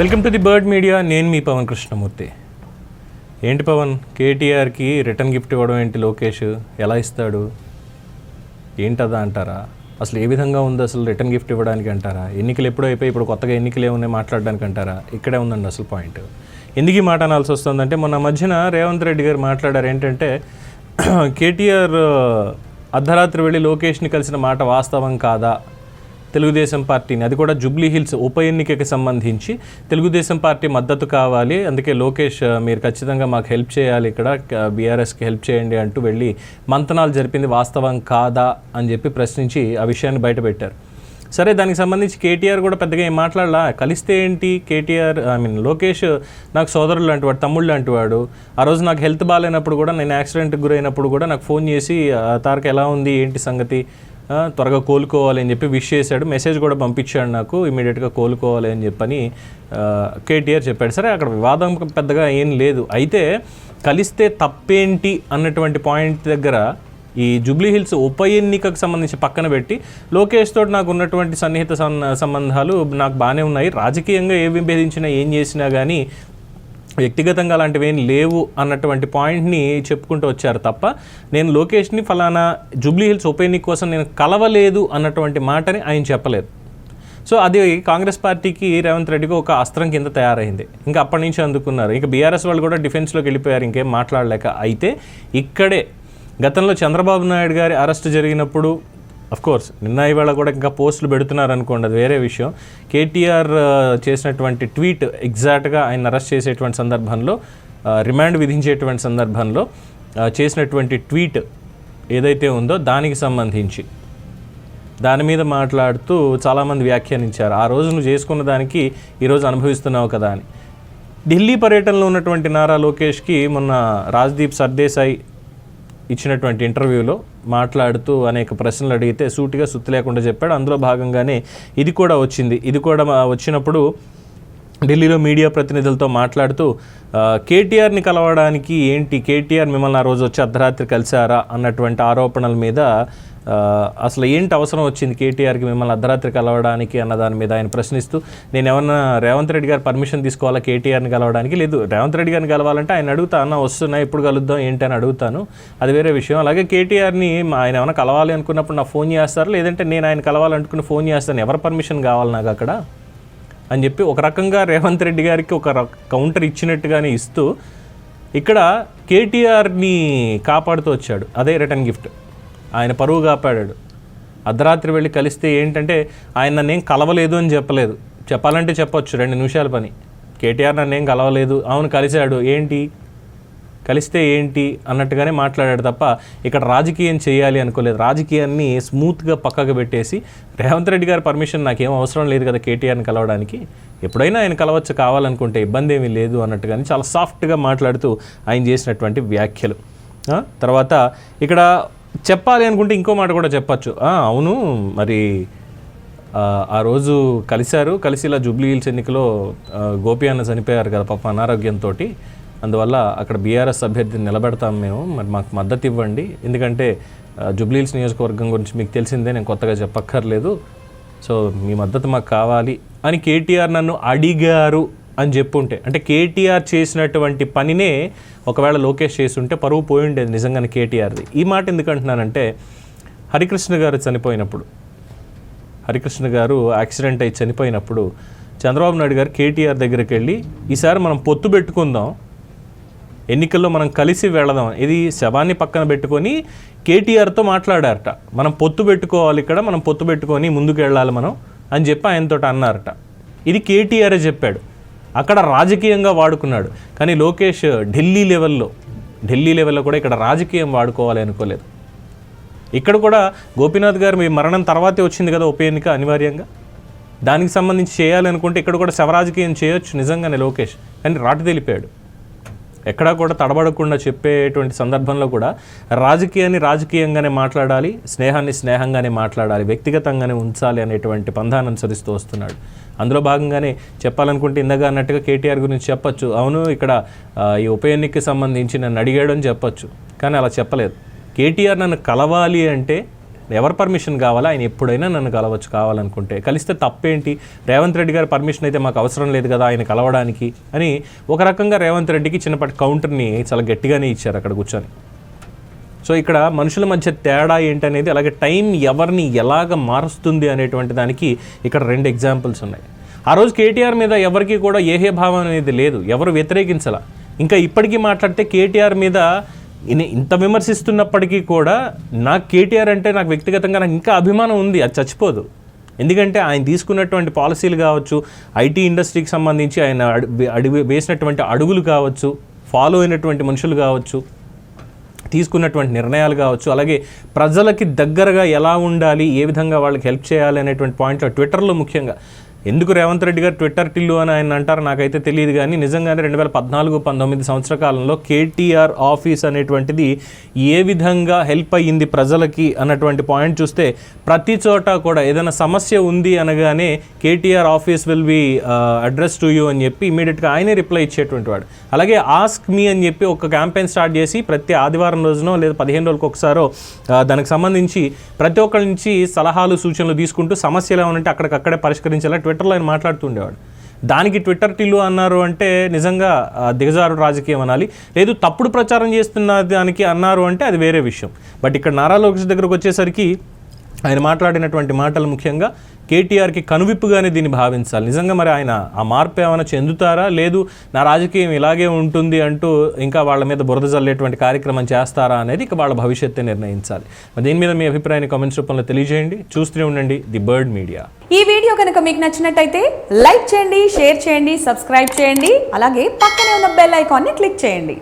Welcome to the Bird Media. నేను మీ పవన్ కృష్ణమూర్తి. ఏంటి పవన్? కేటీఆర్కి రిటర్న్ గిఫ్ట్ ఇవ్వడం ఏంటి లోకేష్? ఎలా ఇస్తాడు? ఏంటదా అంటారా? అసలు ఏ విధంగా ఉంది అసలు రిటర్న్ గిఫ్ట్ ఇవ్వడానికి అంటారా? ఎన్నికలు ఎప్పుడో అయిపోయి ఇప్పుడు కొత్తగా ఎన్నికలు ఏమున్నాయి మాట్లాడడానికి అంటారా? ఇక్కడే ఉందండి అసలు పాయింట్ ఎందుకు ఈ మాట అనాల్సి వస్తుందంటే మొన్న మధ్యన రేవంత్ రెడ్డి గారు మాట్లాడారు ఏంటంటే కేటీఆర్ అర్ధరాత్రి వెళ్ళి లోకేష్ని కలిసిన మాట వాస్తవం కాదా? తెలుగుదేశం పార్టీని అది కూడా జూబ్లీ హిల్స్ ఉప ఎన్నికకి సంబంధించి తెలుగుదేశం పార్టీ మద్దతు కావాలి. అందుకే లోకేష్ మీరు ఖచ్చితంగా మాకు హెల్ప్ చేయాలి ఇక్కడ. బీఆర్ఎస్కి హెల్ప్ చేయండి అంటూ వెళ్ళి మంతనాలు జరిపింది. వాస్తవం కాదా? అని చెప్పి ప్రశ్నించి ఆ విషయాన్ని బయటపెట్టారు సరే దానికి సంబంధించి కేటీఆర్ కూడా పెద్దగా ఏం మాట్లాడలా? కలిస్తే ఏంటి? కేటీఆర్ ఐ మీన్ లోకేష్ నాకు సోదరుడు లాంటి వాడు లాంటివాడు లాంటి వాడు. ఆ రోజు నాకు హెల్త్ బాగాలేనప్పుడు కూడా నేను యాక్సిడెంట్కి గురైనప్పుడు కూడా నాకు ఫోన్ చేసి తారక ఎలా ఉంది? ఏంటి సంగతి? త్వరగా కోలుకోవాలి అని చెప్పి విష్ చేశాడు. మెసేజ్ కూడా పంపించాడు నాకు ఇమీడియట్గా కోలుకోవాలి అని చెప్పని కేటీఆర్ చెప్పాడు. సరే అక్కడ వివాదం పెద్దగా ఏం లేదు. అయితే కలిస్తే తప్పేంటి అన్నటువంటి పాయింట్ దగ్గర ఈ జూబ్లీ హిల్స్ ఉప ఎన్నికకు సంబంధించి పక్కన పెట్టి లోకేష్ తోటి నాకు ఉన్నటువంటి సన్నిహిత సంబంధాలు నాకు బాగానే ఉన్నాయి. రాజకీయంగా ఏ విభేదించినా ఏం చేసినా కానీ వ్యక్తిగతంగా అలాంటివి ఏం లేవు అన్నటువంటి పాయింట్ని చెప్పుకుంటూ వచ్చారు తప్ప నేను లోకేష్ని ఫలానా జూబ్లీ హిల్స్ ఉప ఎన్నిక కోసం నేను కలవలేదు అన్నటువంటి మాటని ఆయన చెప్పలేదు. సో అది కాంగ్రెస్ పార్టీకి రేవంత్ రెడ్డికి ఒక అస్త్రం కింద తయారైంది. ఇంకా అప్పటి నుంచి అందుకున్నారు. ఇంకా బీఆర్ఎస్ వాళ్ళు కూడా డిఫెన్స్లోకి వెళ్ళిపోయారు ఇంకేం మాట్లాడలేక. అయితే ఇక్కడే గతంలో చంద్రబాబు నాయుడు గారి అరెస్ట్ జరిగినప్పుడు అఫ్ కోర్స్ నిన్న ఇవాళ కూడా ఇంకా పోస్టులు పెడుతున్నారు అనుకోండి అది వేరే విషయం. కేటీఆర్ చేసినటువంటి ట్వీట్ ఎగ్జాక్ట్గా ఆయన అరెస్ట్ చేసేటువంటి సందర్భంలో రిమాండ్ విధించేటువంటి సందర్భంలో చేసినటువంటి ట్వీట్ ఏదైతే ఉందో దానికి సంబంధించి. దాని మీద మాట్లాడుతూ చాలామంది వ్యాఖ్యానించారు. ఆ రోజు నువ్వు చేసుకున్న దానికి ఈరోజు అనుభవిస్తున్నావు కదా అని. ఢిల్లీ పర్యటనలో ఉన్నటువంటి నారా లోకేష్కి మొన్న రాజ్దీప్ సర్దేశాయి ఇచ్చినటువంటి ఇంటర్వ్యూలో మాట్లాడుతూ అనేక ప్రశ్నలు అడిగితే సూటిగా సుత్తి లేకుండా చెప్పాడు. అందులో భాగంగానే ఇది కూడా వచ్చింది. ఇది కూడా మా- వచ్చినప్పుడు ఢిల్లీలో మీడియా ప్రతినిధులతో మాట్లాడుతూ కేటీఆర్ని కలవడానికి ఏంటి? కేటీఆర్ మిమ్మల్ని ఆ రోజు వచ్చి అర్ధరాత్రి కలిశారా? అన్నటువంటి ఆరోపణల మీద అసలు ఏంటి అవసరం వచ్చింది కేటీఆర్కి మిమ్మల్ని అర్ధరాత్రి కలవడానికి అన్న దాని మీద ఆయన ప్రశ్నిస్తూ నేను ఏమన్నా రేవంత్ రెడ్డి గారు పర్మిషన్ తీసుకోవాలా కేటీఆర్ని కలవడానికి? లేదు రేవంత్ రెడ్డి గారిని కలవాలంటే ఆయన అడుగుతా అన్న వస్తున్నా ఎప్పుడు కలుద్దాం ఏంటి? అని అడుగుతాను. అది వేరే విషయం. అలాగే కేటీఆర్ని మా- ఆయన ఏమైనా కలవాలి అనుకున్నప్పుడు నా ఫోన్ చేస్తారు? లేదంటే నేను ఆయన కలవాలనుకుని ఫోన్ చేస్తాను. ఎవరు పర్మిషన్ కావాలి నాకు అక్కడ? అని చెప్పి ఒక రకంగా రేవంత్ రెడ్డి గారికి ఒక కౌంటర్ ఇచ్చినట్టుగానే ఇస్తూ ఇక్కడ కేటీఆర్ని కాపాడుతూ వచ్చాడు. అదే రిటర్న్ గిఫ్ట్. ఆయన పరువు కాపాడాడు. అర్ధరాత్రి వెళ్ళి కలిస్తే ఏంటంటే ఆయన నన్నేం కలవలేదు అని చెప్పలేదు. చెప్పాలంటే చెప్పొచ్చు రెండు నిమిషాల పని. కేటీఆర్ నన్నేం కలవలేదు. అవును కలిశాడు. ఏంటి? కలిస్తే ఏంటి అన్నట్టుగానే మాట్లాడాడు తప్ప ఇక్కడ రాజకీయం చేయాలి అనుకోలేదు. రాజకీయాన్ని స్మూత్గా పక్కకు పెట్టేసి రేవంత్ రెడ్డి గారి పర్మిషన్ నాకేం అవసరం లేదు కదా కేటీఆర్ని కలవడానికి. ఎప్పుడైనా ఆయన కలవచ్చు కావాలనుకుంటే ఇబ్బంది ఏమీ లేదు అన్నట్టుగానే చాలా సాఫ్ట్గా మాట్లాడుతూ ఆయన చేసినటువంటి వ్యాఖ్యలు. తర్వాత ఇక్కడ చెప్పాలి అనుకుంటే ఇంకో మాట కూడా చెప్పచ్చు. అవును మరి ఆ, రోజు కలిశారు. కలిసి ఇలా జూబ్లీ హిల్స్ ఎన్నికలో గోపి అన్న చనిపోయారు కదా పాప అనారోగ్యంతో అందువల్ల అక్కడ బీఆర్ఎస్ అభ్యర్థిని నిలబెడతాం మేము. మరి మాకు మద్దతు ఇవ్వండి. ఎందుకంటే జుబ్లీల్స్ నియోజకవర్గం గురించి మీకు తెలిసిందే నేను కొత్తగా చెప్పక్కర్లేదు. సో మీ మద్దతు మాకు కావాలి అని కేటీఆర్ నన్ను అడిగారు అని చెప్పుంటే అంటే కేటీఆర్ చేసినటువంటి పనినే ఒకవేళ లోకేష్ చేస్తుంటే పరువు పోయి ఉండేది నిజంగానే కేటీఆర్ది. ఈ మాట ఎందుకంటున్నానంటే హరికృష్ణ గారు చనిపోయినప్పుడు హరికృష్ణ గారు యాక్సిడెంట్ అయి చనిపోయినప్పుడు చంద్రబాబు నాయుడు గారు కేటీఆర్ దగ్గరికి వెళ్ళి ఈసారి మనం పొత్తు పెట్టుకుందాం ఎన్నికల్లో మనం కలిసి వెళదాం. ఇది శవాన్ని పక్కన పెట్టుకొని కేటీఆర్తో మాట్లాడారట. మనం పొత్తు పెట్టుకోవాలి ఇక్కడ మనం పొత్తు పెట్టుకొని ముందుకు వెళ్ళాలి మనం అని చెప్పి ఆయనతో అన్నారట. ఇది కేటీఆరే చెప్పాడు. అక్కడ రాజకీయంగా వాడుకున్నాడు. కానీ లోకేష్ ఢిల్లీ లెవెల్లో ఢిల్లీ లెవెల్లో కూడా ఇక్కడ రాజకీయం వాడుకోవాలి అనుకోలేదు. ఇక్కడ కూడా గోపీనాథ్ గారు మీ మరణం తర్వాతే వచ్చింది కదా ఉప ఎన్నిక అనివార్యంగా? దానికి సంబంధించి చేయాలనుకుంటే ఇక్కడ కూడా శవరాజకీయం చేయొచ్చు నిజంగానే లోకేష్. కానీ రాటు తెలిపాడు. ఎక్కడా కూడా తడబడకుండా చెప్పేటువంటి సందర్భంలో కూడా రాజకీయాన్ని రాజకీయంగానే మాట్లాడాలి స్నేహాన్ని స్నేహంగానే మాట్లాడాలి వ్యక్తిగతంగానే ఉంచాలి అనేటువంటి పంధాన్ని అనుసరిస్తూ వస్తున్నాడు. అందులో భాగంగానే చెప్పాలనుకుంటే ఇందాక అన్నట్టుగా కేటీఆర్ గురించి చెప్పొచ్చు. అవును ఇక్కడ ఈ ఉప ఎన్నికకి సంబంధించి నన్ను అడిగాడు అని చెప్పొచ్చు. కానీ అలా చెప్పలేదు. కేటీఆర్ నన్ను కలవాలి అంటే ఎవరి పర్మిషన్ కావాలా? ఆయన ఎప్పుడైనా నన్ను కలవచ్చు కావాలనుకుంటే. కలిస్తే తప్పేంటి? రేవంత్ రెడ్డి గారి పర్మిషన్ అయితే మాకు అవసరం లేదు కదా ఆయన కలవడానికి అని ఒక రకంగా రేవంత్ రెడ్డికి చిన్నపాటి కౌంటర్ని చాలా గట్టిగానే ఇచ్చారు అక్కడ కూర్చొని. సో ఇక్కడ మనుషుల మధ్య తేడా ఏంటనేది అలాగే టైం ఎవరిని ఎలాగ మారుస్తుంది అనేటువంటి దానికి ఇక్కడ రెండు ఎగ్జాంపుల్స్ ఉన్నాయి. ఆ రోజు కేటీఆర్ మీద ఎవరికి కూడా ఏహే భావం అనేది లేదు. ఎవరు వ్యతిరేకించాల. ఇంకా ఇప్పటికీ మాట్లాడితే కేటీఆర్ మీద ఇంత విమర్శిస్తున్నప్పటికీ కూడా నాకు కేటీఆర్ అంటే నాకు వ్యక్తిగతంగా నాకు ఇంకా అభిమానం ఉంది అది చచ్చిపోదు. ఎందుకంటే ఆయన తీసుకున్నటువంటి పాలసీలు కావచ్చు ఐటీ ఇండస్ట్రీకి సంబంధించి ఆయన అడుగు వేసినటువంటి అడుగులు కావచ్చు ఫాలో అయినటువంటి మనుషులు కావచ్చు తీసుకున్నటువంటి నిర్ణయాలు కావచ్చు అలాగే ప్రజలకి దగ్గరగా ఎలా ఉండాలి ఏ విధంగా వాళ్ళకి హెల్ప్ చేయాలి అనేటువంటి పాయింట్లో ట్విట్టర్లో ముఖ్యంగా ఎందుకు రేవంత్ రెడ్డి గారు ట్విట్టర్ టిల్లు అని ఆయన అంటారు నాకైతే తెలియదు కానీ నిజంగానే రెండు వేల పద్నాలుగు పంతొమ్మిది సంవత్సర కాలంలో కేటీఆర్ ఆఫీస్ అనేటువంటిది ఏ విధంగా హెల్ప్ అయ్యింది ప్రజలకి అన్నటువంటి పాయింట్ చూస్తే ప్రతి చోట కూడా ఏదైనా సమస్య ఉంది అనగానే KTR office will be address to you అని చెప్పి ఇమీడియట్గా ఆయనే రిప్లై ఇచ్చేటువంటి వాడు. అలాగే ఆస్క్ మీ అని చెప్పి ఒక క్యాంపెయిన్ స్టార్ట్ చేసి ప్రతి ఆదివారం రోజునో లేదా పదిహేను రోజులకు ఒకసారో దానికి సంబంధించి ప్రతి ఒక్కరి నుంచి సలహాలు సూచనలు తీసుకుంటూ సమస్యలు ఏమైనా అక్కడికక్కడే పరిష్కరించేలా ట్విట్టర్లో ఆయన మాట్లాడుతుండేవాడు. దానికి ట్విట్టర్ టిల్లు అన్నారు అంటే నిజంగా దిగజారు రాజకీయం అనాలి. లేదు తప్పుడు ప్రచారం చేస్తున్న దానికి అన్నారు అంటే అది వేరే విషయం. బట్ ఇక్కడ నారా లోకేష్ దగ్గరకు వచ్చేసరికి ఆయన మాట్లాడినటువంటి మాటలు ముఖ్యంగా కేటీఆర్కి కనువిప్పుగానే దీన్ని భావించాలి. నిజంగా మరి ఆయన ఆ మార్పు ఏమైనా చెందుతారా? లేదు నా రాజకీయం ఇలాగే ఉంటుంది అంటూ ఇంకా వాళ్ళ మీద బురద జల్లేటువంటి కార్యక్రమం చేస్తారా అనేది ఇక వాళ్ళ భవిష్యత్తే నిర్ణయించాలి. మరి దీని మీద మీ అభిప్రాయాన్ని కామెంట్స్ రూపంలో తెలియజేయండి. చూస్తూనే ఉండండి ది బర్డ్ మీడియా. ఈ వీడియో కనుక మీకు నచ్చినట్టయితే లైక్ చేయండి షేర్ చేయండి సబ్స్క్రైబ్ చేయండి అలాగే పక్కనే ఉన్న బెల్ ఐకాన్ని క్లిక్ చేయండి.